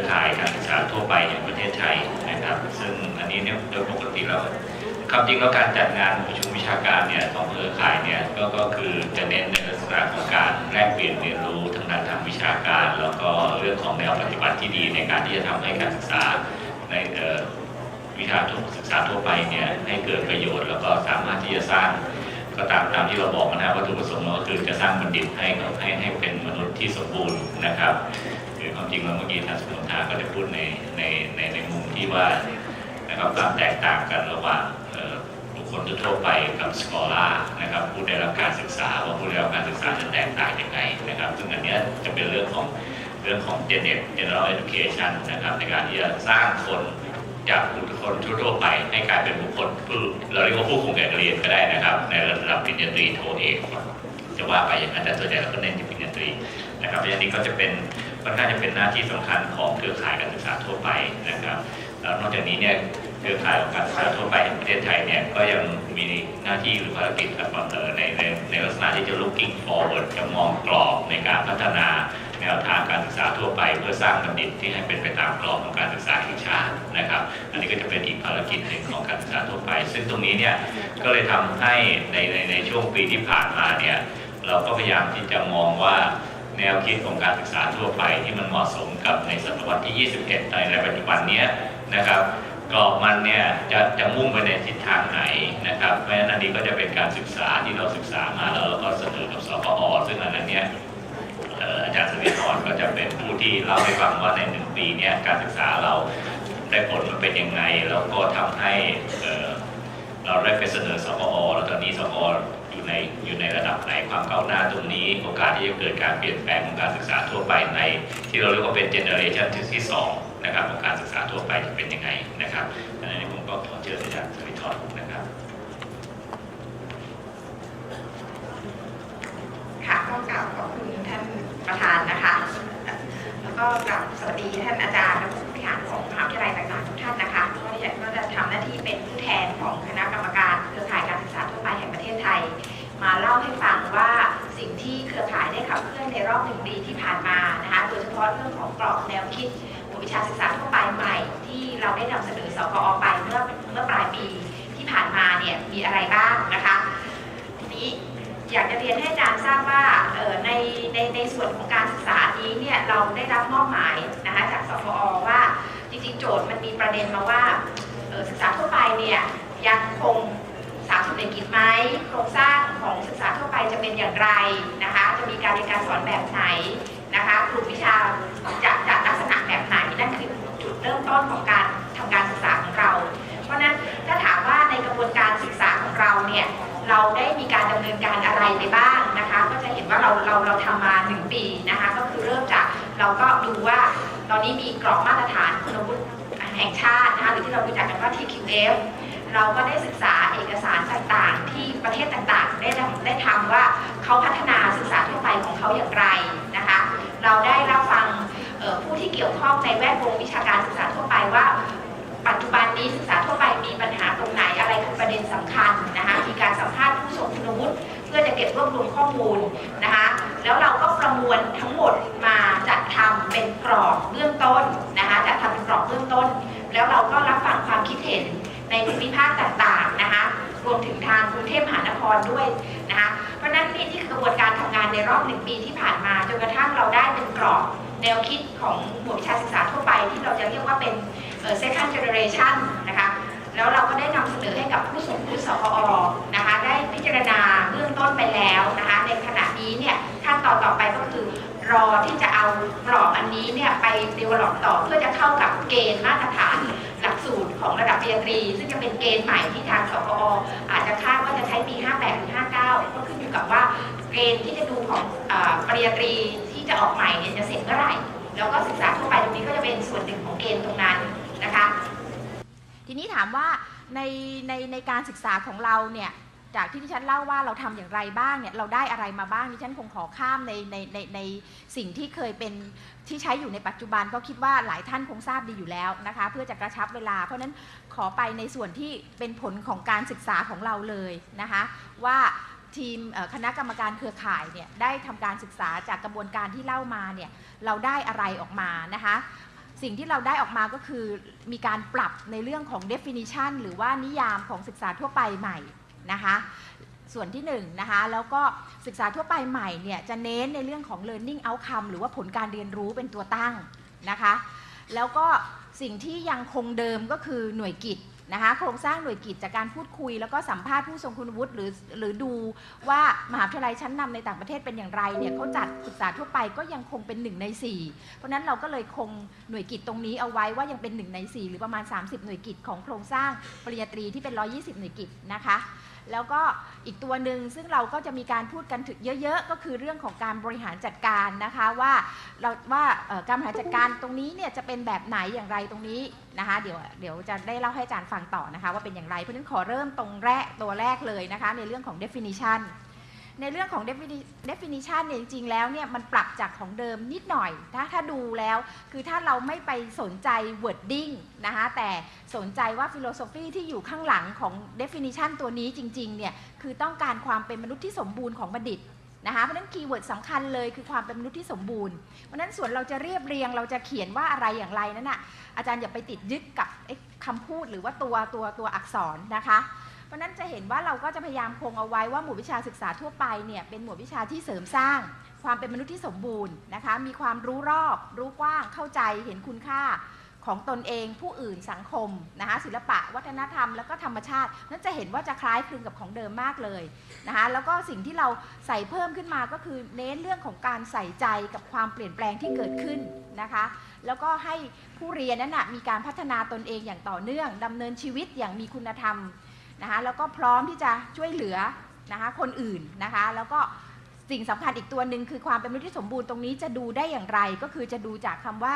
รือข่ายการศึกษาทั่วไปแห่งประเทศไทยนะครับ ซึ่งอันนี้เนี่ยโดยปกติแล้วความจริงแล้วการจัดงานประชุมวิชาการเนี่ยของเครือข่ายเนี่ยก็ก็คือจะเน้นในลักษณะของการแลกเปลี่ยนเรียนรู้ทางด้านทางวิชาการ แล้วก็เรื่องของแนวปฏิบัติที่ดีในการที่จะทำให้การศึกษาในวิชาทุกศึกษาทั่วไปเนี่ยให้เกิดประโยชน์ แล้วก็สามารถที่จะสร้างก็ตามตามที่เราบอกนะวัตถุประสงค์เราก็คือจะสร้างบัณฑิตให้ให้ให้เป็นมนุษย์ที่สมบูรณ์นะครับ จริงแล้วเมื่อกี้ท่านสุนทาก็ได้พูดในในในในมุมที่ว่านะครับความแตกต่างกันระหว่างบุคคลทั่วไปกับสกอล่านะครับผู้ได้รับการศึกษาว่าผู้ได้รับการศึกษาจะแตกต่างยังไงนะครับ ซึ่งอันนี้จะเป็นเรื่องของเรื่องของ Gen General Education นะครับในการที่จะสร้างคนจากบุคคลทั่วไปให้กลายเป็นบุคคลผู้เราเรียกว่าผู้คงแก่เรียนก็ได้นะครับ ในระดับปริญญาตรีโทเอกจะว่าไปอย่างนั้นแต่ส่วนใหญ่เราก็เน้นที่ปริญญาตรีนะครับเพราะฉะนั้นนี้ก็จะเป็น ค่อนข้าจะเป็นหน้าที่สำคัญของเครือข่ายการศึกษาทั่วไปนะครับแล้วนอกจากนี้เนี่ยเครือข่ายของการศึกษาทั่วไปแห่งประเทศไทยเนี่ยก็ยังมีหน้าที่หรือภารกิจครับเอ่อในในในลักษณะที่จะ looking forward จะมองกรอบในการพัฒนาแนวทางการศึกษาทั่วไป เพื่อสร้างบัณฑิตที่ให้เป็นไปตามกรอบของการศึกษาแห่งชาตินะครับ อันนี้ก็จะเป็นอีกภารกิจหนึ่งของการศึกษาทั่วไป ซึ่งตรงนี้เนี่ยก็เลยทำให้ในในในช่วงปีที่ผ่านมาเนี่ยเราก็พยายามที่จะมองว่า แนวคิดของการศึกษาทั่วไปที่มันเหมาะสมกับในศตวรรษที่ 21 ในปัจจุบันนี้นะครับกรอบมันเนี่ยจะจะมุ่งไปในทิศทางไหนนะครับเพราะฉะนั้นอันนี้ก็จะเป็นการศึกษาที่เราศึกษามาแล้วเราก็เสนอกับสปอซึ่งอันนั้นเนี่ยอาจารย์สวิทรก็จะเป็นผู้ที่เล่าให้ฟังว่าในหนึ่งปีเนี้ยการศึกษาเราได้ผลมันเป็นยังไง แล้วก็ทำให้เอ่อเราได้ไปเสนอสปอแล้วตอนนี้สปอ อยู่ในอยู่ในระดับไหนความก้าวหน้าตรงนี้ โอกาสที่จะเกิดการเปลี่ยนแปลงของการศึกษาทั่วไปใน ที่เราเรียกว่าเป็นเจเนอเรชันที่สองนะครับของการศึกษาทั่วไปจะเป็นยังไงนะครับอันนี้ผมก็ขอเชิญอาจารย์สวิทรนะครับค่ะก็กราบขอบคุณท่านประธานนะคะ แล้วก็กราบสวัสดีท่านอาจารย์และผู้บริหารของมหาวิทยาลัยต่างๆทุกท่านนะคะ เห็นว่าเราเราเราทำมา 1 ปีนะคะ ก็คือเริ่มจากเราก็ดูว่าตอนนี้มีกรอบมาตรฐานคุณวุฒิแห่งชาตินะคะหรือที่เรารู้จักกันว่า TQF เราก็ได้ศึกษาเอกสารต่างๆ ที่ประเทศต่างๆ ได้ได้ทำว่าเขาพัฒนาศึกษาทั่วไปของเขาอย่างไรนะคะ เราได้รับฟังผู้ที่เกี่ยวข้องในแวดวงวิชาการศึกษาทั่วไปว่า ปัจจุบันนี้ศึกษาทั่วไปมีปัญหาตรงไหนอะไรคือประเด็นสำคัญนะคะมีการสัมภาษณ์ผู้ทรงคุณวุฒิเพื่อจะเก็บรวบรวมข้อมูล แล้วเราก็ประมวลทั้งหมดมาจัดทำเป็นกรอบเบื้องต้นนะคะจัดทำเป็นกรอบเบื้องต้น แล้วเราก็รับฟังความคิดเห็นในภูมิภาคต่างๆนะคะรวมถึงทางกรุงเทพมหานครด้วยนะคะเพราะนั้นนี่นี่คือกระบวนการทำงานในรอบหนึ่งปีที่ผ่านมาจนกระทั่งเราได้เป็นกรอบแนวคิดของหมวดวิชาศึกษาทั่วไป ที่เราจะเรียกว่าเป็นเอ่อ second generation นะคะแล้วเราก็ได้นำเสนอให้กับผู้ส่งผู้สพอนะคะได้พิจารณาเบื้องต้นไปแล้วนะคะในขณะนี้เนี่ย ขั้นตอนต่อไปก็คือ รอที่จะเอากรอบอันนี้เนี่ยไป develop ต่อเพื่อจะเข้ากับเกณฑ์มาตรฐานหลักสูตรของระดับปริญญาตรี ซึ่งจะเป็นเกณฑ์ใหม่ที่ทางสพออาจจะคาดว่าจะใช้ปี 58หรือ59 ก็ขึ้นอยู่กับว่าเกณฑ์ที่จะดูของอปริญญาตรีที่จะออกใหม่เนี่ยจะเสร็จเมื่อไหร่ แล้วก็ศึกษาทั่วไปตรงนี้ก็จะเป็นส่วนหนึ่งของเกณฑ์ตรงนั้นนะคะ ทีนี้ถามว่าในในในการศึกษาของเราเนี่ย จากที่ที่ฉันเล่าว่าเราทำอย่างไรบ้างเนี่ยเราได้อะไรมาบ้างดิฉันคงขอข้ามในในในในสิ่งที่เคยเป็นที่ใช้อยู่ในปัจจุบันเพราะคิดว่าหลายท่านคงทราบดีอยู่แล้วนะคะเพื่อจะกระชับเวลา เพราะฉะนั้นขอไปในส่วนที่เป็นผลของการศึกษาของเราเลยนะคะว่าทีมคณะกรรมการเครือข่ายเนี่ยได้ทำการศึกษาจากกระบวนการที่เล่ามาเนี่ยเราได้อะไรออกมานะคะสิ่งที่เราได้ออกมาก็คือมีการปรับในเรื่องของ definition หรือว่านิยามของศึกษาทั่วไปใหม่ นะคะส่วนที่1นงนะคะแล้วก็ศึกษาทั่วไปใหม่เนี่ยจะเน้นในเรื่องของ learning outcome หรือว่าผลการเรียนรู้เป็นตัวตั้งนะคะแล้วก็สิ่งที่ยังคงเดิมก็คือหน่วยกิจ นะคะโครงสร้างหน่วยกิจจากการพูดคุย แล้วก็สัมภาษณ์ผู้ทรงคุณวุฒิหรือหรือดูว่ามหาวิทยาลัยชั้นนำในต่างประเทศเป็นอย่างไรเนี่ยเขาจัดศึกษาทั่วไปก็ยังคงเป็น 1 ใน 4 เพราะฉะนั้นเราก็เลยคงหน่วยกิจตรงนี้เอาไว้ว่ายังเป็น 1 ใน 4 หรือประมาณ 30 หน่วยกิจของโครงสร้างปริญญาตรีที่เป็น 120 หน่วยกิจนะคะ แล้วก็อีกตัวหนึ่งซึ่งเราก็จะมีการพูดกันถึงเยอะ ๆ ก็คือเรื่องของการบริหารจัดการนะคะว่าเราว่าการบริหารจัดการตรงนี้เนี่ยจะเป็นแบบไหนอย่างไรตรงนี้นะคะเดี๋ยวเดี๋ยวจะได้เล่าให้อาจารย์ฟังต่อนะคะว่าเป็นอย่างไรเพราะฉะนั้นขอเริ่มตรงแรกตัวแรกเลยนะคะในเรื่องของ definition ในเรื่องของ definition เนี่ยจริงๆแล้วเนี่ยมันปรับจากของเดิมนิดหน่อยถ้าถ้าดูแล้วคือถ้าเราไม่ไปสนใจ wording นะคะแต่สนใจว่า philosophy ที่อยู่ข้างหลังของ definition ตัวนี้จริงๆเนี่ยคือต้องการความเป็นมนุษย์ที่สมบูรณ์ของบัณฑิตนะคะเพราะนั้นคีย์เวิร์ดสำคัญเลยคือความเป็นมนุษย์ที่สมบูรณ์เพราะนั้นส่วนเราจะเรียบเรียงเราจะเขียนว่าอะไรอย่างไรนั้นน่ะอาจารย์อย่าไปติดยึดกับคำพูดหรือว่าตัวตัวตัวอักษรนะคะ เพราะนั้นจะเห็นว่าเราก็จะพยายามคงเอาไว้ว่าหมวดวิชาศึกษาทั่วไปเนี่ยเป็นหมวดวิชาที่เสริมสร้าง ความเป็นมนุษย์ที่สมบูรณ์นะคะมีความรู้รอบ รู้กว้างเข้าใจเห็นคุณค่าของตนเองผู้อื่นสังคมนะคะศิลปะ วัฒนธรรมแล้วก็ธรรมชาติ นั้นจะเห็นว่าจะคล้ายคลึงกับของเดิมมากเลยนะคะแล้วก็สิ่งที่เราใส่เพิ่มขึ้นมาก็คือเน้นเรื่องของการใส่ใจกับความเปลี่ยนแปลงที่เกิดขึ้นนะคะ แล้วก็ให้ผู้เรียนนั้นนะมีการพัฒนาตนเองอย่างต่อเนื่องดำเนินชีวิตอย่างมีคุณธรรม นะคะแล้วก็พร้อมที่จะช่วยเหลือนะคะคนอื่นนะคะแล้วก็สิ่งสำคัญอีกตัวหนึ่งคือความเป็นมนุษย์ที่สมบูรณ์ตรงนี้จะดูได้อย่างไร ก็คือจะดูจากคำว่า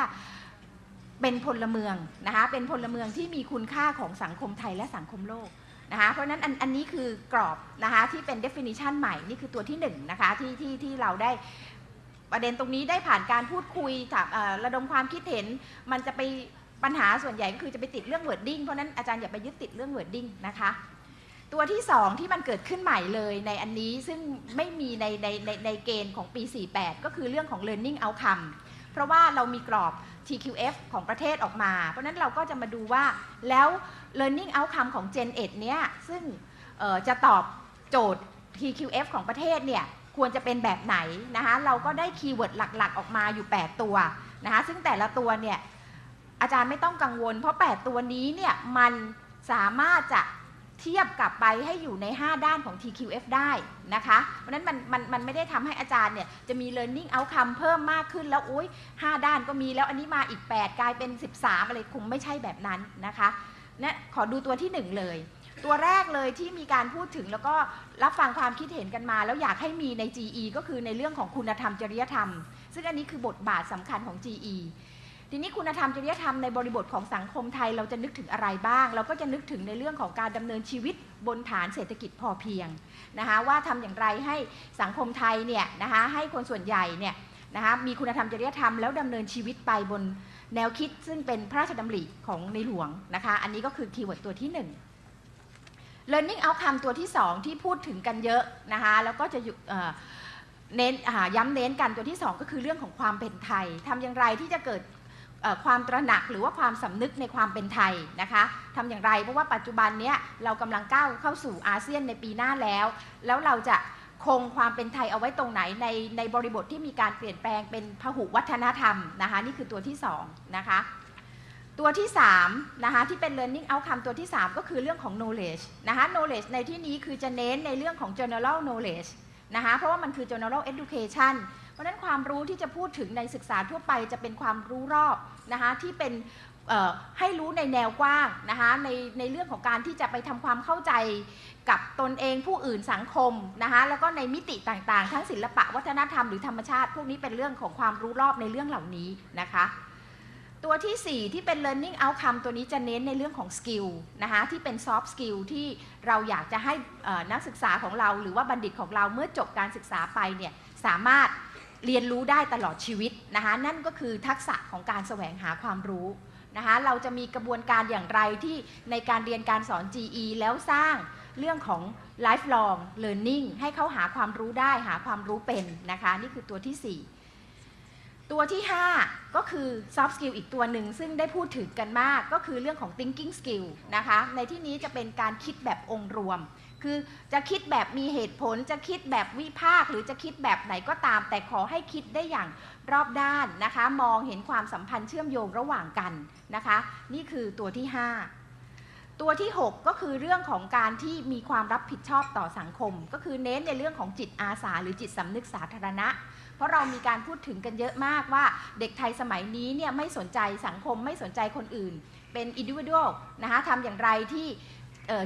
เป็นพลเมืองนะคะเป็นพลเมืองที่มีคุณค่าของสังคมไทยและสังคมโลกนะคะเพราะฉะนั้นอันอันนี้คือกรอบนะคะที่เป็น definition ใหม่นี่คือตัวที่หนึ่งนะคะที่ที่ที่เราได้ประเด็นตรงนี้ได้ผ่านการพูดคุยถามระดมความคิดเห็น มันจะไปปัญหาส่วนใหญ่ก็คือจะไปติดเรื่อง wording เพราะฉะนั้นอาจารย์อย่าไปยึดติดเรื่อง wording นะคะ ตัวที่ 2 ที่มันเกิดขึ้นใหม่เลยในอันนี้ซึ่งไม่มีในในในในเกณฑ์ของปี 48 ก็คือเรื่องของ learning outcome เพราะว่าเรามีกรอบ TQF ของประเทศออกมา เพราะนั้นเราก็จะมาดูว่าแล้ว learning outcome ของ Gen 1เนี่ยซึ่งจะตอบโจทย์ TQF ของประเทศเนี่ยควรจะเป็นแบบไหนนะคะเราก็ได้คีย์เวิร์ดหลักๆ ออกมาอยู่ 8 ตัวนะคะซึ่งแต่ละตัวเนี่ยอาจารย์ไม่ต้องกังวล เพราะ 8 ตัวนี้เนี่ยมันสามารถจะ เทียบกลับไปให้อยู่ใน 5 ด้านของ TQF ได้นะคะ เพราะนั้นมันมันมันไม่ได้ทำให้อาจารย์เนี่ยจะมี learning outcome เพิ่มมากขึ้นแล้วอุ้ย5 ด้านก็มีแล้วอันนี้มาอีก 8 กลายเป็น 13 อะไรคงไม่ใช่แบบนั้นนะคะนะขอดูตัวที่ 1 เลย ตัวแรกเลยที่มีการพูดถึงแล้วก็รับฟังความคิดเห็นกันมา แล้วอยากให้มีใน GE ก็คือในเรื่องของคุณธรรมจริยธรรม ซึ่งอันนี้คือบทบาทสำคัญของ GE ทีนี้คุณธรรมจริยธรรมในบริบทของสังคมไทยเราจะนึกถึงอะไรบ้าง เราก็จะนึกถึงในเรื่องของการดำเนินชีวิตบนฐานเศรษฐกิจพอเพียงนะคะว่าทำอย่างไรให้สังคมไทยเนี่ยนะคะให้คนส่วนใหญ่เนี่ยนะคะมีคุณธรรมจริยธรรมแล้วดำเนินชีวิตไปบนแนวคิดซึ่งเป็นพระราชดำริของในหลวงนะคะอันนี้ก็คือคีย์เวิร์ดตัวที่หนึ่ง learning outcome ตัวที่ 2 ที่พูดถึงกันเยอะนะคะแล้วก็จะอยู่เน้นย้ำเน้นกันตัวที่ 2 ก็คือเรื่องของความเป็นไทยทำอย่างไรที่จะเกิด ความตระหนักหรือว่าความสำนึกในความเป็นไทยนะคะทำอย่างไรเพราะว่าปัจจุบันเนี้ยเรากำลังก้าวเข้าสู่อาเซียนในปีหน้าแล้ว แล้วเราจะคงความเป็นไทยเอาไว้ตรงไหนในในบริบทที่มีการเปลี่ยนแปลงเป็นพหุวัฒนธรรมนะคะนี่คือตัวที่สองนะคะตัวที่3นะคะที่เป็น learning outcome ตัวที่ 3 ก็คือเรื่องของ knowledge นะคะ knowledge ในที่นี้คือจะเน้นในเรื่องของ general knowledge นะคะเพราะว่ามันคือ general education เพราะนั้นความรู้ที่จะพูดถึงในศึกษาทั่วไปจะเป็นความรู้รอบนะคะที่เป็นให้รู้ในแนวกว้างนะคะในในเรื่องของการที่จะไปทำความเข้าใจกับตนเองผู้อื่นสังคมนะคะแล้วก็ในมิติต่างๆ ทั้งศิลปะวัฒนธรรมหรือธรรมชาติ พวกนี้เป็นเรื่องของความรู้รอบในเรื่องเหล่านี้นะคะตัวทีสี่4 ที่เป็น learning outcome ตัวนี้จะเน้นในเรื่องของ skill นะคะที่เป็น soft skill ที่เราอยากจะให้นักศึกษาของเรา หรือว่าบัณฑิตของเราเมื่อจบการศึกษาไปเนี่ยสามารถ เรียนรู้ได้ตลอดชีวิตนะคะนั่นก็คือทักษะของการแสวงหาความรู้นะคะเราจะมีกระบวนการอย่างไรที่ในการเรียนการสอน GE แล้วสร้างเรื่องของ lifelong learning ให้เขาหาความรู้ได้หาความรู้เป็นนะคะนี่คือตัวที่ 4 ตัวที่ 5 ก็คือ soft skill อีกตัวหนึ่ง ซึ่งได้พูดถึงกันมากก็คือเรื่องของ thinking skill นะคะในที่นี้จะเป็นการคิดแบบองค์รวม คือจะคิดแบบมีเหตุผล จะคิดแบบวิพากหรือจะคิดแบบไหนก็ตาม แต่ขอให้คิดได้อย่างรอบด้านนะคะ มองเห็นความสัมพันธ์เชื่อมโยงระหว่างกันนะคะ นี่คือตัวที่ 5 ตัวที่ 6 ก็คือเรื่องของการที่มีความรับผิดชอบต่อสังคม ก็คือเน้นในเรื่องของจิตอาสา หรือจิตสำนึกสาธารณะเพราะเรามีการพูดถึงกันเยอะมากว่าเด็กไทยสมัยนี้เนี่ยไม่สนใจสังคมไม่สนใจคนอื่น เป็น individual นะคะทำอย่างไรที่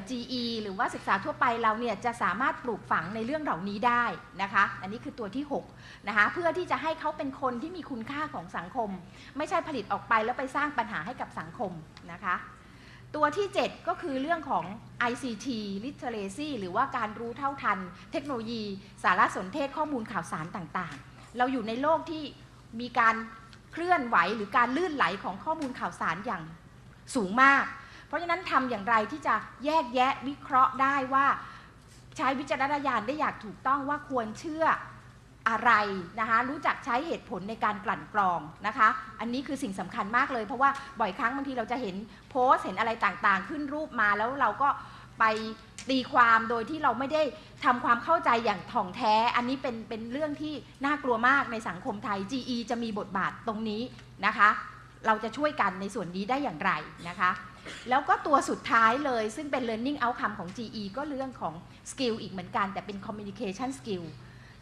GE หรือว่าศึกษาทั่วไปเราเนี่ยจะสามารถปลูกฝังในเรื่องเหล่านี้ได้นะคะ อันนี้คือตัวที่6นะคะเพื่อที่จะให้เขาเป็นคนที่มีคุณค่าของสังคม ไม่ใช่ผลิตออกไปแล้วไปสร้างปัญหาให้กับสังคมนะคะตัวที่ 7 ก็คือเรื่องของ ICT literacy หรือว่าการรู้เท่าทัน เทคโนโลยี สารสนเทศข้อมูลข่าวสารต่างๆ เราอยู่ในโลกที่มีการเคลื่อนไหวหรือการลื่นไหลของข้อมูลข่าวสารอย่างสูงมาก เพราะฉะนั้นทำอย่างไรที่จะแยกแยะวิเคราะห์ได้ว่า ใช้วิจารณญาณได้อย่างถูกต้องว่าควรเชื่ออะไรนะคะรู้จักใช้เหตุผลในการกลั่นกรองนะคะ อันนี้คือสิ่งสำคัญมากเลย เพราะว่าบ่อยครั้งบางทีเราจะเห็นโพสต์เห็นอะไรต่างๆ ขึ้นรูปมาแล้วเราก็ไปตีความโดยที่เราไม่ได้ทำความเข้าใจอย่างถ่องแท้ อันนี้เป็นเป็นเรื่องที่น่ากลัวมากในสังคมไทย GE จะมีบทบาทตรงนี้นะคะ เราจะช่วยกันในส่วนนี้ได้อย่างไรนะคะ แล้วก็ตัวสุดท้ายเลย ซึ่งเป็น learning outcome ของ GE ก็เรื่องของ skill อีกเหมือนกัน แต่เป็น communication skill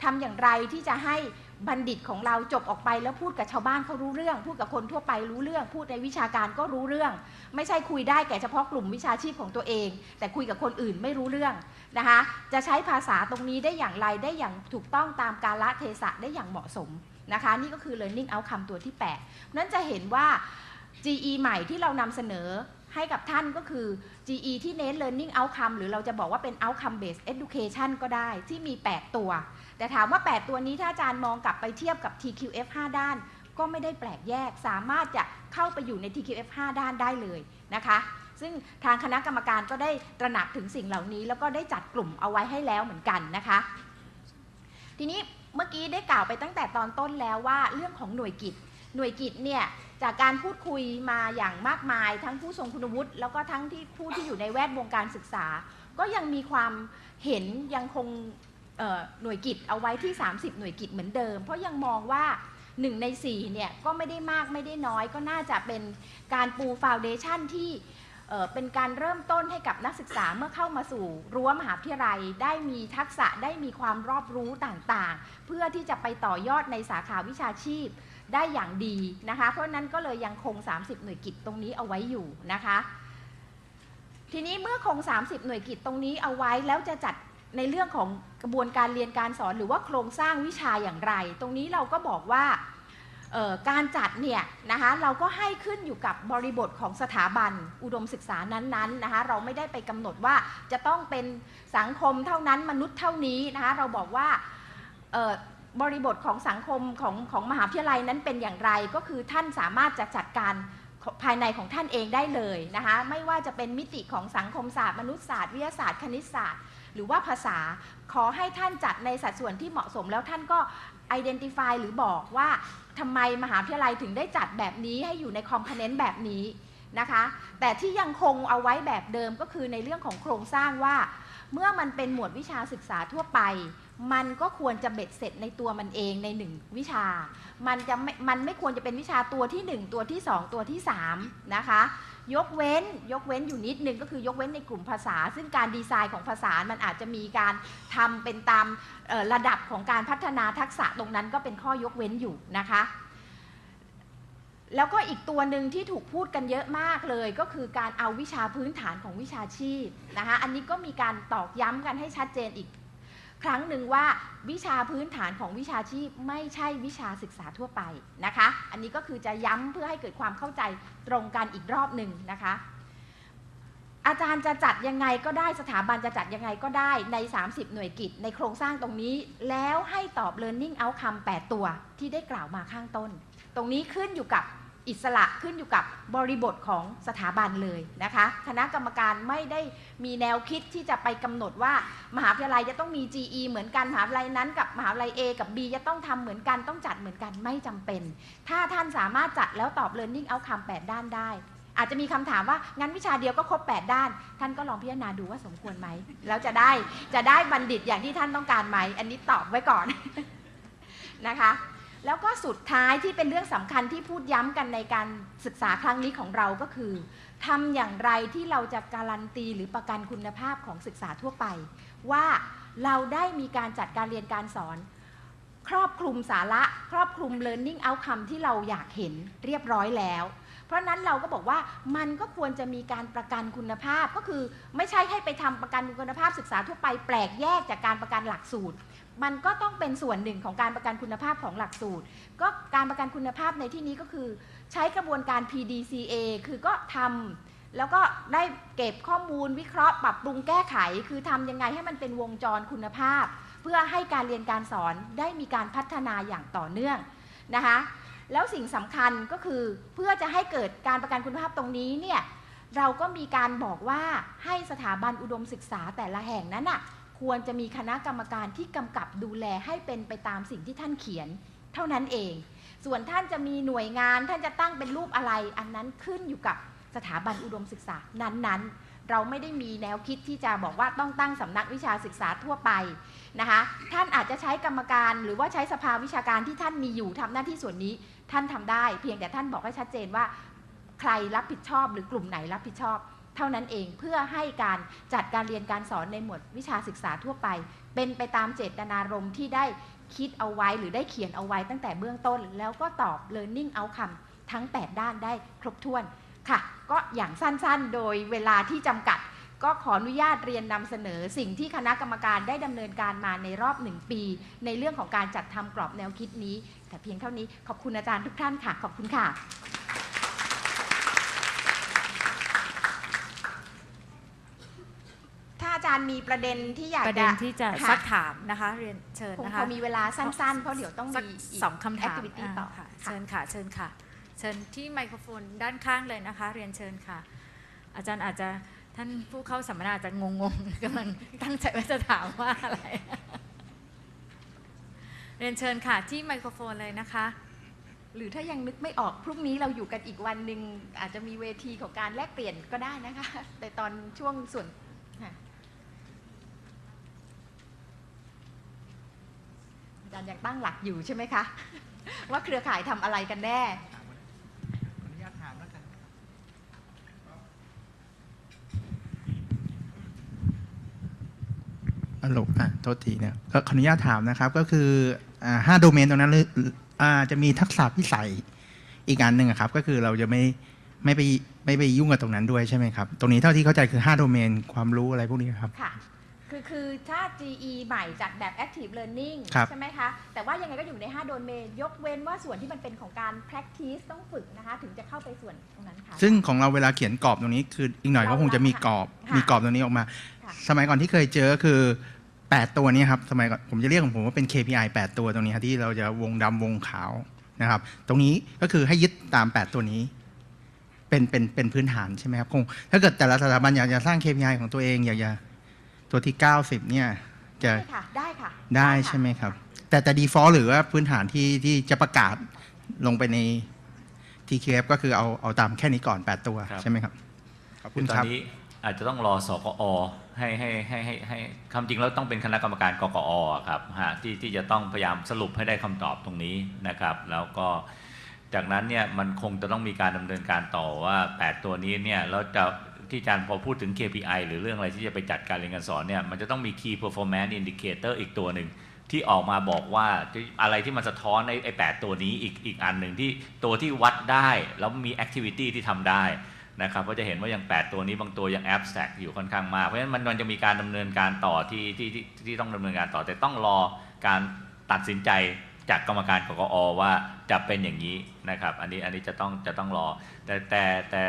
ทำอย่างไรที่จะให้บัณฑิตของเราจบออกไปแล้วพูดกับชาวบ้านเขารู้เรื่อง พูดกับคนทั่วไปรู้เรื่อง พูดในวิชาการก็รู้เรื่อง ไม่ใช่คุยได้แก่เฉพาะกลุ่มวิชาชีพของตัวเอง แต่คุยกับคนอื่นไม่รู้เรื่องนะคะจะใช้ภาษาตรงนี้ได้อย่างไรได้อย่างถูกต้องตามกาลเทศะได้อย่างเหมาะสมนะคะนี่ก็คือ learning outcome ตัวที่ 8 นั้นจะเห็นว่า GE ใหม่ที่เรานำเสนอ ให้กับท่านก็คือ GE ที่เน้น learning outcome หรือเราจะบอกว่าเป็น outcome based education ก็ได้ที่มี 8 ตัว แต่ถามว่า 8 ตัวนี้ถ้าอาจารย์มองกลับไปเทียบกับ TQF 5 ด้าน ก็ไม่ได้แปลกแยก สามารถจะเข้าไปอยู่ใน TQF 5 ด้านได้เลยนะคะซึ่งทางคณะกรรมการก็ได้ตระหนักถึงสิ่งเหล่านี้ แล้วก็ได้จัดกลุ่มเอาไว้ให้แล้วเหมือนกันนะคะ ทีนี้เมื่อกี้ได้กล่าวไปตั้งแต่ตอนต้นแล้วว่าเรื่องของหน่วยกิจ หน่วยกิจเนี่ย จากการพูดคุยมาอย่างมากมาย ทั้งผู้ทรงคุณวุฒิแล้วก็ทั้งที่ผู้ที่อยู่ในแวดวงการศึกษา ก็ยังมีความเห็นยังคงหน่วยกิจเอาไว้ที่ 30 หน่วยกิจเหมือนเดิม เพราะยังมองว่า 1 ใน4เนี่ยก็ไม่ได้มากไม่ได้น้อย ก็น่าจะเป็นการปูฟาวเดชันที่เป็นการเริ่มต้นให้กับนักศึกษาเมื่อเข้ามาสู่รั้วมหาวิทยาลัย ได้มีทักษะได้มีความรอบรู้ต่างๆ เพื่อที่จะไปต่อยอดในสาขาวิชาชีพ ได้อย่างดีนะคะ เพราะนั้นก็เลยยังคง 30 หน่วยกิจตรงนี้เอาไว้อยู่นะคะ ทีนี้เมื่อคง 30 หน่วยกิจตรงนี้เอาไว้แล้วจะจัดในเรื่องของกระบวนการเรียนการสอนหรือว่าโครงสร้างวิชาอย่างไร ตรงนี้เราก็บอกว่าการจัดเนี่ยนะคะเราก็ให้ขึ้นอยู่กับบริบทของสถาบันอุดมศึกษานั้นๆนะคะเราไม่ได้ไปกำหนดว่าจะต้องเป็นสังคมเท่านั้นมนุษย์เท่านี้นะคะเราบอกว่า บริบทของสังคมของของมหาวิทยาลัยนั้นเป็นอย่างไร ก็คือท่านสามารถจะจัดการภายในของท่านเองได้เลยนะคะไม่ว่าจะเป็นมิติของสังคมศาสตร์ มนุษยศาสตร์วิทยาศาสตร์คณิตศาสตร์ หรือว่าภาษาขอให้ท่านจัดในสัดส่วนที่เหมาะสม แล้วท่านก็ identify หรือบอกว่าทำไมมหาวิทยาลัยถึงได้จัดแบบนี้ให้อยู่ใน component แบบนี้นะคะแต่ที่ยังคงเอาไว้แบบเดิมก็คือในเรื่องของโครงสร้างว่า เมื่อมันเป็นหมวดวิชาศึกษาทั่วไป มันก็ควรจะเบ็ดเสร็จในตัวมันเองในหนึ่งวิชา มันจะไม่มันไม่ควรจะเป็นวิชาตัวที่ 1 ตัวที่ 2 ตัวที่3นะคะยกเว้นยกเว้นอยู่นิดนึงก็คือยกเว้นในกลุ่มภาษา ซึ่งการดีไซน์ของภาษา มันอาจจะมีการทำเป็นตามระดับของการพัฒนาทักษะตรงนั้นก็เป็นข้อยกเว้นอยู่นะคะ แล้วก็อีกตัวหนึ่งที่ถูกพูดกันเยอะมากเลยก็คือการเอาวิชาพื้นฐานของวิชาชีพนะคะอันนี้ก็มีการตอกย้ำกันให้ชัดเจนอีก ครั้งหนึ่งว่าวิชาพื้นฐานของวิชาชีพไม่ใช่วิชาศึกษาทั่วไปนะคะ อันนี้ก็คือจะย้ำเพื่อให้เกิดความเข้าใจตรงกันอีกรอบหนึ่งนะคะ อาจารย์จะจัดยังไงก็ได้สถาบันจะจัดยังไงก็ได้ใน 30 หน่วยกิจในโครงสร้างตรงนี้ แล้วให้ตอบ learning outcome 8 ตัวที่ได้กล่าวมาข้างต้น ตรงนี้ขึ้นอยู่กับ อิสระขึ้นอยู่กับบริบทของสถาบันเลยนะคะ คณะกรรมการไม่ได้มีแนวคิดที่จะไปกำหนดว่า มหาวิทยาลัยจะต้องมี GE เหมือนกันมหาวิทยาลัยนั้นกับมหาวิทยาลัย A กับ B จะต้องทำเหมือนกันต้องจัดเหมือนกันไม่จำเป็น ถ้าท่านสามารถจัดแล้วตอบ learning outcome 8 ด้านได้ อาจจะมีคำถามว่างั้นวิชาเดียวก็ครบ 8 ด้าน ท่านก็ลองพิจารณาดูว่าสมควรไหมแล้วจะได้จะได้บัณฑิตอย่างที่ท่านต้องการไหมอันนี้ตอบไว้ก่อนนะคะ แล้วก็สุดท้ายที่เป็นเรื่องสำคัญที่พูดย้ำกันในการศึกษาครั้งนี้ของเราก็คือทำอย่างไรที่เราจะการันตีหรือประกันคุณภาพของศึกษาทั่วไป ว่าเราได้มีการจัดการเรียนการสอน ครอบคลุมสาระครอบคลุม learning outcome ที่เราอยากเห็นเรียบร้อยแล้วเพราะนั้นเราก็บอกว่ามันก็ควรจะมีการประกันคุณภาพก็คือไม่ใช่ให้ไปทำประกันคุณภาพศึกษาทั่วไปแปลกแยกจากการประกันหลักสูตร มันก็ต้องเป็นส่วนหนึ่งของการประกันคุณภาพของหลักสูตร ก็การประกันคุณภาพในที่นี้ก็คือใช้กระบวนการ PDCA คือก็ทำแล้วก็ได้เก็บข้อมูลวิเคราะห์ ปรับปรุงแก้ไข คือทำยังไงให้มันเป็นวงจรคุณภาพ เพื่อให้การเรียนการสอนได้มีการพัฒนาอย่างต่อเนื่องนะคะแล้วสิ่งสำคัญก็คือเพื่อจะให้เกิดการประกันคุณภาพตรงนี้เนี่ยเราก็มีการบอกว่าให้สถาบันอุดมศึกษาแต่ละแห่งนั้นน่ะ ควรจะมีคณะกรรมการที่กำกับดูแลให้เป็นไปตามสิ่งที่ท่านเขียน เท่านั้นเอง ส่วนท่านจะมีหน่วยงาน ท่านจะตั้งเป็นรูปอะไร อันนั้นขึ้นอยู่กับสถาบันอุดมศึกษานั้นๆ เราไม่ได้มีแนวคิดที่จะบอกว่าต้องตั้งสำนักวิชาศึกษาทั่วไปนะคะท่านอาจจะใช้กรรมการหรือว่าใช้สภาวิชาการที่ท่านมีอยู่ทำหน้าที่ส่วนนี้ท่านทำได้ เพียงแต่ท่านบอกให้ชัดเจนว่า ใครรับผิดชอบหรือกลุ่มไหนรับผิดชอบ เท่านั้นเองเพื่อให้การจัดการเรียนการสอนในหมวดวิชาศึกษาทั่วไป เป็นไปตามเจตนารมณ์ที่ได้คิดเอาไว้หรือได้เขียนเอาไว้ตั้งแต่เบื้องต้น แล้วก็ตอบ learning outcome ทั้ง 8 ด้านได้ครบถ้วนค่ะ ก็อย่างสั้นๆ โดยเวลาที่จำกัด ก็ขออนุญาตเรียนนำเสนอ สิ่งที่คณะกรรมการได้ดำเนินการมาในรอบหนึ่งปี ในเรื่องของการจัดทำกรอบแนวคิดนี้ แต่เพียงเท่านี้ขอบคุณอาจารย์ทุกท่านค่ะ ขอบคุณค่ะ ถ้า อาจารย์มีประเด็นที่อยากประเด็นที่จะค่ะซักถามนะคะ เรียนเชิญคงนะพคะอมีเวลาสั้นๆ เพราะเดี๋ยวต้องสักมีก สองคำถาม activity อ่าต่อค่ะ ค่ะ เชิญค่ะ เชิญค่ะ เชิญที่ไมโครโฟนด้านข้างเลยนะคะ เรียนเชิญค่ะ อาจารย์อาจจะท่านผู้เข้าสัมมนาอาจจะงงๆ กำลังตั้งใจว่าจะถามว่าอะไร เรียนเชิญค่ะที่ไมโครโฟนเลยนะคะ หรือถ้ายังนึกไม่ออก พรุ่งนี้เราอยู่กันอีกวันหนึ่งอาจจะมีเวทีของการแลกเปลี่ยนก็ได้นะคะ แต่ตอนช่วงส่วนค่ะอาจารย์ยังตั้งหลักอยู่ใช่ไหมคะ ว่าเครือข่ายทำอะไรกันแน่ขออนุญาตถามแล้วกันอัลโหลอะโทษทีเนี่ยก็ขออนุญาตถามนะครับ ก็คืออ่าห้าโดเมนตรงนั้นเลยอ่าจะมีทักษะพิสัยอีกอันหนึ่งอะครับ ก็คือเราจะไม่ไม่ไปไม่ไปยุ่งกับตรงนั้นด้วยใช่ไหมครับ ตรงนี้เท่าที่เข้าใจคือ 5 โดเมน ความรู้อะไรพวกนี้ครับค่ะ คือคือถ้า GE ใหม่จัดแบบ active learning ครับใช่ไหมคะ แต่ว่ายังไงก็อยู่ใน 5 โดเมนยกเว้นว่าส่วนที่มันเป็นของการ practice ต้องฝึกนะคะ ถึงจะเข้าไปส่วนตรงนั้นค่ะ ซึ่งของเราเวลาเขียนกรอบตรงนี้คืออีกหน่อยก็คงจะมีกรอบค่ะมีกรอบตรงนี้ออกมา ค่ะ สมัยก่อนที่เคยเจอก็คือ 8 ตัวนี้ครับสมัยก่อนผมจะเรียกของผมว่าเป็น KPI 8 ตัวตรงนี้ครับที่เราจะวงดำวงขาวนะครับ ตรงนี้ก็คือให้ยึดตาม 8 ตัวนี้ เป็นเป็นเป็นพื้นฐานใช่ไหมครับคงถ้าเกิดแต่ละสถาบันอยากจะสร้าง KPI ของตัวเองอยากจะ ตัวที่ 90 เนี่ยจะได้ค่ะ ได้ค่ะได้ค่ะใช่ไหมครับ แต่แต่ default หรือว่าพื้นฐานที่ที่จะประกาศลงไปใน TQF ก็คือเอาเอาตามแค่นี้ก่อน 8 ตัวครับ ใช่ไหมครับขอบคืคุอณตอครับ นนี้อาจจะต้องรอสกอให้ให้ให้ให้ให้คำจริงแล้วต้องเป็นคณะกรรมการกกอครับฮะที่ที่จะต้องพยายามสรุปให้ได้คำตอบตรงนี้นะครับ แล้วก็จากนั้นเนี่ยมันคงจะต้องมีการดำเนินการต่อว่า 8 ตัวนี้เนี่ยแล้วจะ ที่อาจารย์พอพูดถึง KPI หรือเรื่องอะไรที่จะไปจัดการเรียนการสอนเนี่ยมันจะต้องมี Key Performance Indicator อีกตัวหนึ่งที่ออกมาบอกว่าอะไรที่มันสะท้อนในไอ้แปดตัวนี้อีกอีกอันหนึ่งที่ตัวที่วัดได้ แล้วมีแอคทิวิตี้ที่ทำได้นะครับก็จะเห็นว่าอย่าง 8 ตัวนี้บางตัวยังแอบแต็กอยู่ค่อนข้างมากเพราะฉะนั้นมันจะมีการดำเนินการต่อที่ที่ที่ที่ต้องดำเนินการต่อ แต่ต้องรอการตัดสินใจจากกรรมการกกอว่าจะเป็นอย่างนี้นะครับ อันนี้อันนี้จะต้องจะต้องรอ แต่แต่แต่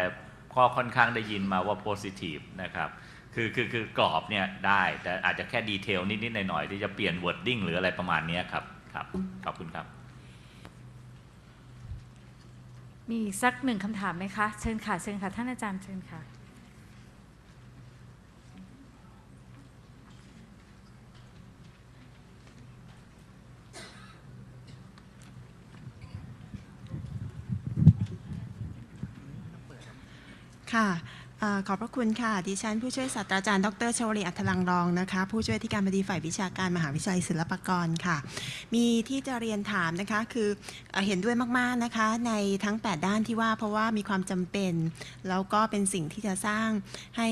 ข้อค่อนข้างได้ยินมาว่า positive นะครับคือคือคือกรอบเนี่ยได้แต่อาจจะแค่ดีเทลนิด ๆ หน่อย ๆ ที่จะเปลี่ยน wording หรืออะไรประมาณนี้ครับครับ ขอบคุณครับ มีสักหนึ่งคำถามไหมคะ เชิญค่ะ เชิญค่ะ ท่านอาจารย์เชิญค่ะ ค่ะเอขอบพระคุณค่ะ ดิฉันผู้ช่วยศาสตราจารย์ ดรชวลีอัธลังรองนะคะ ผู้ช่วยอธิการบดีฝ่ายวิชาการมหาวิทยาลัยศิลปากรค่ะ มีที่จะเรียนถามนะคะ คือเอเห็นด้วยมาก ๆ นะคะ ในทั้ง 8 ด้านที่ว่าเพราะว่ามีความจำเป็น แล้วก็เป็นสิ่งที่จะสร้างให้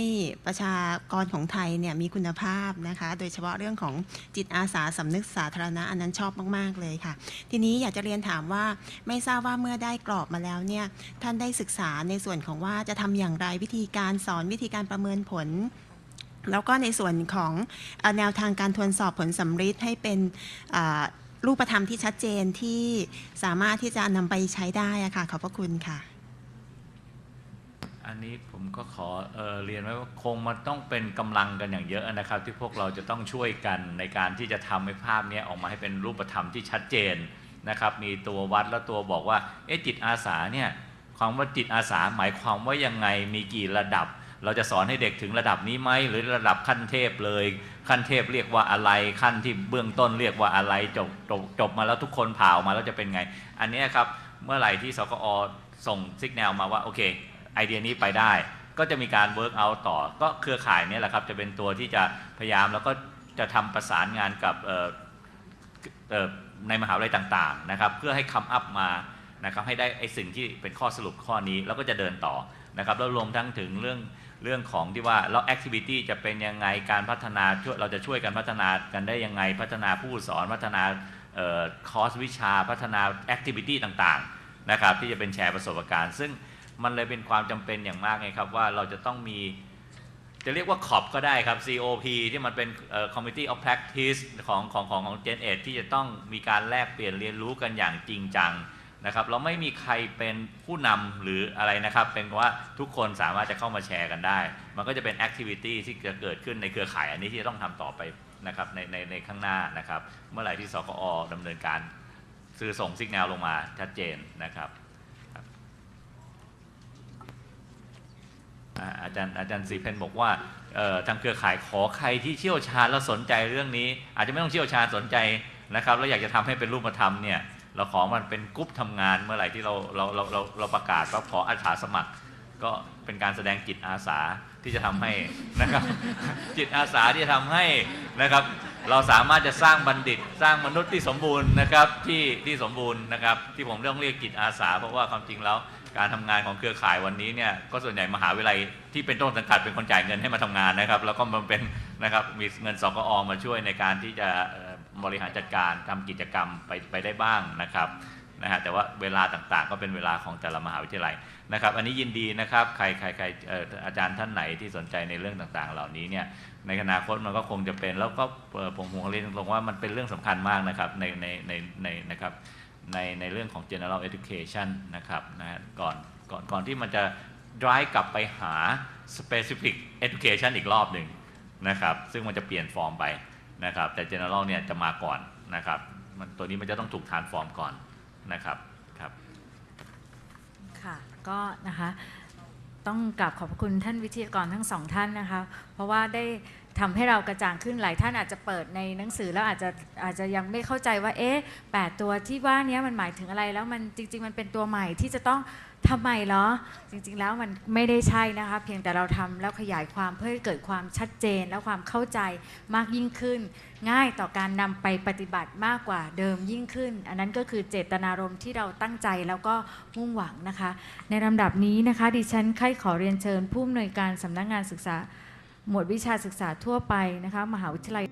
ประชากรของไทยเนี่ยมีคุณภาพนะคะ โดยเฉพาะเรื่องของจิตอาสาสำนึกสาธารณะอันนั้นชอบมาก ๆ เลยค่ะ ทีนี้อยากจะเรียนถามว่าไม่ทราบว่าเมื่อได้กรอบมาแล้วเนี่ยท่านได้ศึกษาในส่วนของว่าจะทำอย่างไรวิธีการสอนวิธีการประเมินผล แล้วก็ในส่วนของแนวทางการทวนสอบผลสำฤทธิ์ให้เป็นรูปธรรมที่ชัดเจนที่สามารถที่จะนำไปใช้ได้ะค่ะขอบพระคุณค่ะ อันนี้ผมก็ขอเออเรียนไว้ว่าคงมันต้องเป็นกำลังกันอย่างเยอะนะครับ ที่พวกเราจะต้องช่วยกันในการที่จะทำให้ภาพนี้ออกมาให้เป็นรูปธรรมที่ชัดเจนนะครับ มีตัววัดและตัวบอกว่าเอ๊ะจิตอาสาเนี่ย ความว่าจิตอาสาหมายความว่ายังไงมีกี่ระดับ เราจะสอนให้เด็กถึงระดับนี้ไหมหรือระดับขั้นเทพเลย ขั้นเทพเรียกว่าอะไรขั้นที่เบื้องต้นเรียกว่าอะไรจบจบจบมาแล้วทุกคนผ่าออกมาแล้วจะเป็นไง อันนี้ครับเมื่อไหร่ที่สกอส่งสัญญาณมาว่าโอเคไอเดียนี้ไปได้ก็จะมีการเวิร์กเอาต่อ ก็เครือข่ายนี่แหละครับ จะเป็นตัวที่จะพยายามแล้วก็จะทำประสานงานกับในมหาวิทยาลัยต่างๆนะครับ เพื่อให้คำอัพมา นะครับให้ได้ไอสิ่งที่เป็นข้อสรุปข้อนี้แล้วก็จะเดินต่อนะครับแล้วรวมทั้งถึงเรื่องเรื่องของที่ว่าแล้วแอคทิวิตี้จะเป็นยังไงการพัฒนาช่วยเราจะช่วยกันพัฒนากันได้ยังไงพัฒนาผู้สอนพัฒนาคอร์สวิชาพัฒนาแอคทิวิตี้ต่างๆนะครับที่จะเป็นแชร์ประสบการณ์ ซึ่งมันเลยเป็นความจำเป็นอย่างมากไงครับว่าเราจะต้องมีจะเรียกว่าขอบก็ได้ครับ COP ที่มันเป็น Committee of Practice ของของของของ Gen 8ที่จะต้องมีการแลกเปลี่ยนเรียนรู้กันอย่างจริงจัง นะครับเราไม่มีใครเป็นผู้นำหรืออะไรนะครับ เป็นว่าทุกคนสามารถจะเข้ามาแชร์กันได้ มันก็จะเป็น Activity ที่จะเกิดขึ้นในเครือข่ายอันนี้ที่จะต้องทำต่อไปนะครับในในในข้างหน้านะครับ เมื่อไหร่ที่สกอดำเนินการสื่อส่งสัญญาณลงมาชัดเจนนะครับอาจารย์อาจารย์สีเพนบอกว่าทางเครือข่ายขอใครที่เชี่ยวชาญและสนใจเรื่องนี้ อาจจะไม่ต้องเชี่ยวชาญสนใจนะครับแล้วอยากจะทำให้เป็นรูปธรรมเนี่ย เราขอมันเป็นกรุ๊ปทำงานเมื่อไหร่ที่เราเราเราเราเราประกาศว่าขออาสาสมัคร ก็เป็นการแสดงจิตอาสาที่จะทำให้นะครับ จิตอาสาที่จะทำให้นะครับ เราสามารถจะสร้างบัณฑิต สร้างมนุษย์ที่สมบูรณ์นะครับที่ที่สมบูรณ์นะครับ ที่ผมต้องเรียกจิตอาสา เพราะว่าความจริงแล้วการทำงานของเครือข่ายวันนี้เนี่ยก็ส่วนใหญ่มหาวิทยาลัยที่เป็นต้นสังกัดเป็นคนจ่ายเงินให้มาทำงานนะครับ แล้วก็มันเป็นนะครับมีเงินสกอมาช่วยในการที่จะ บริหารจัดการทำกิจกรรมไปไปได้บ้างนะครับนะฮะแต่ว่าเวลาต่างๆ ก็เป็นเวลาของแต่ละมหาวิทยาลัยนะครับ อันนี้ยินดีนะครับใครใครใครอาจารย์ท่านไหนที่สนใจในเรื่องต่างๆ เหล่านี้เนี่ยในอนาคตมันก็คงจะเป็นแล้วก็ผมผมเรียนตรงว่ามันเป็นเรื่องสำคัญมากนะครับในในในในนะครับในในเรื่องของ general education นะครับนะฮะก่อนก่อนก่อนที่มันจะ drive กลับไปหา specific education อีกรอบหนึ่งนะครับซึ่งมันจะเปลี่ยนฟอร์มไป นะครับแต่ general เนี่ยจะมาก่อนนะครับมันตัวนี้มันจะต้องถูกทานฟอร์มก่อนนะครับครับค่ะก็นะคะต้องกราบขอบพระคุณท่านวิทยากรทั้งสองท่านนะคะเพราะว่าได้ ทำให้เรากระจ่างขึ้นหลายท่านอาจจะเปิดในหนังสือแล้วอาจจะอาจจะยังไม่เข้าใจว่าเอ๊ะแปดตัวที่ว่านี้มันหมายถึงอะไรแล้วมันจริง ๆ มันเป็นตัวใหม่ที่จะต้องทำไมเหรอจริง ๆ แล้วมันไม่ได้ใช่นะคะเพียงแต่เราทำแล้วขยายความเพื่อให้เกิดความชัดเจนและความเข้าใจมากยิ่งขึ้น ง่ายต่อการนำไปปฏิบัติมากกว่าเดิมยิ่งขึ้น อันนั้นก็คือเจตนารมณ์ที่เราตั้งใจแล้วก็มุ่งหวังนะคะ ในลำดับนี้นะคะดิฉันใคร่ขอเรียนเชิญผู้อำนวยการสำนักงานศึกษา หมวดวิชาศึกษาทั่วไปนะคะ มหาวิทยาลัย